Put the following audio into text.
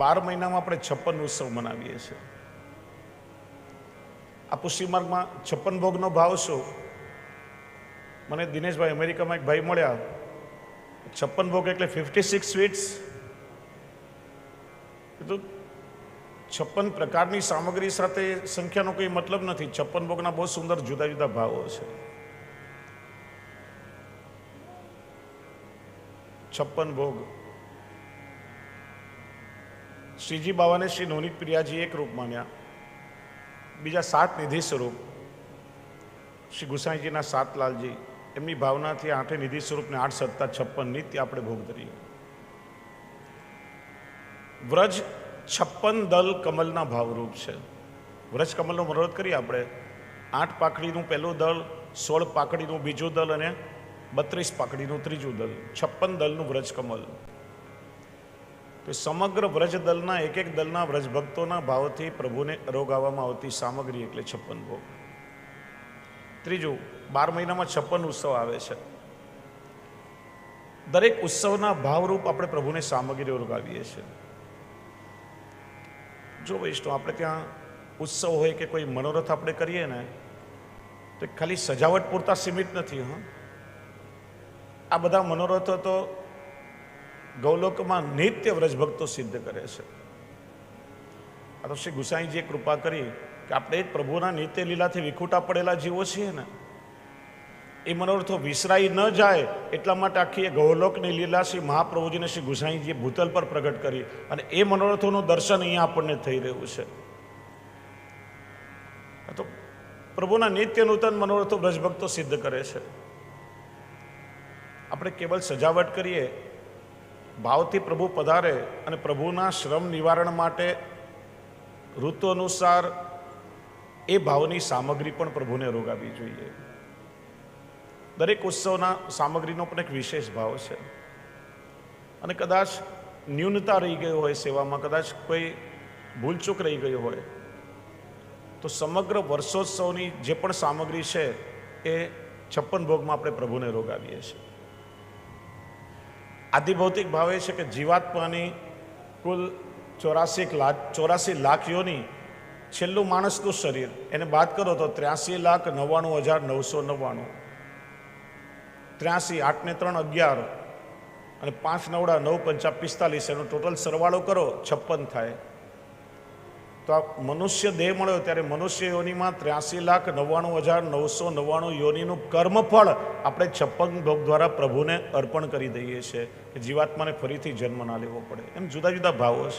બાર મહિનામાં આપણે છપ્પન ઉત્સવ મનાવીએ છીએ. આ પુષ્ટિ માર્ગમાં છપ્પન ભોગનો ભાવ શું? મને દિનેશભાઈ, અમેરિકામાં એક ભાઈ મળ્યા. છપ્પન ભોગ એટલે ફિફ્ટી સિક્સ સ્વીટ્સ કીધું, છપ્પન પ્રકારની સામગ્રી સાથે સંખ્યાનો કોઈ મતલબ નથી. છપ્પન ભોગના બહુ સુંદર જુદા જુદા ભાવો છે. છપ્પન ભોગ. શ્રીજી બાવાને શ્રી નવનીત પ્રિયાજી એક રૂપ માન્યા. બીજા સાત નિધિ સ્વરૂપ. શ્રી ગુસાઈજીના સાત લાલજી. એમની ભાવનાથી આઠે નિધિ સ્વરૂપને આઠ સત્તા છપ્પન નિત્ય આપણે ભોગ ધરીએ. વ્રજ છપ્પન દલ કમલના ભાવરૂપ છે. વ્રજ કમલનો મનોરથ કરીએ આપણે. આઠ પાકડીનું પહેલું દળ સોળ પાકડીનું બીજું દળ અને બત્રીસ પાકડીનું ત્રીજું દળ છપ્પન દળનું વ્રજ કમલ. તો સમગ્ર વ્રજ દલના એક એક દલના વ્રજ ભક્તોના ભાવથી પ્રભુને રોગાવવામાં આવતી સામગ્રી એટલે છપ્પન ભોગ. ત્રીજું, બાર મહિનામાં છપ્પન ઉત્સવ આવે છે. દરેક ઉત્સવના ભાવરૂપ આપણે પ્રભુને સામગ્રી રોગાવીએ છીએ. જો વૈષ્ણવ, આપણે ત્યાં ઉત્સવ હોય કે કોઈ મનોરથ આપણે કરીએ ને, તો ખાલી સજાવટ પૂરતા સીમિત નથી, હા. આ બધા મનોરથો તો ગૌલોકમાં નિત્ય વ્રજભક્તો સિદ્ધ કરે છે. આ તો શ્રી ગુસાઈજીએ કૃપા કરી કે આપણે પ્રભુના નિત્ય લીલાથી વિખૂટા પડેલા જીવો છીએ ને, એ મનોરથો વિસરાઈ ન જાય એટલા માટે આખી એ ગૌલોકની લીલા શ્રી મહાપ્રભુજીને શ્રી ગુસાઈજીએ ભૂતલ પર પ્રગટ કરી અને એ મનોરથોનું દર્શન અહીંયા આપણને થઈ રહ્યું છે. તો પ્રભુના નિત્ય નૂતન મનોરથો બ્રજભક્તો સિદ્ધ કરે છે. આપણે કેવલ સજાવટ કરીએ ભાવથી પ્રભુ પધારે અને પ્રભુના શ્રમ નિવારણ માટે ઋતુ અનુસાર એ ભાવની સામગ્રી પણ પ્રભુને રોગાવી જોઈએ. દરેક ઉત્સવના સામગ્રીનો પણ એક વિશેષ ભાવ છે. અને કદાચ ન્યૂનતા રહી ગઈ હોય સેવામાં, કદાચ કોઈ ભૂલચૂક રહી ગઈ હોય, તો સમગ્ર વર્ષોત્સવની જે પણ સામગ્રી છે એ છપ્પન ભોગમાં આપણે પ્રભુને રોગાવીએ છીએ. આદિભૌતિક ભાવ એ છે કે જીવાત્માની કુલ ચોરાસી લાખ ચોરાસી લાખ યોની છેલ્લું માણસનું શરીર. એને બાદ કરો તો ત્ર્યાસી લાખ નવ્વાણું હજાર નવસો નવ્વાણું. ત્ર્યાસી, આઠને ત્રણ અગિયાર. અને પાંચ નવડા નવ પંચા પિસ્તાલીસ. એનો ટોટલ સરવાળો કરો, છપ્પન થાય. તો આ મનુષ્ય દેહ મળ્યો ત્યારે મનુષ્ય યોનિમાં ત્ર્યાસી લાખ નવ્વાણું હજાર નવસો નવ્વાણું યોનિનું કર્મફળ આપણે છપ્પન ભોગ દ્વારા પ્રભુને અર્પણ કરી દઈએ છીએ કે જીવાત્માને ફરીથી જન્મ ના લેવો પડે. એમ જુદા જુદા ભાવો છે.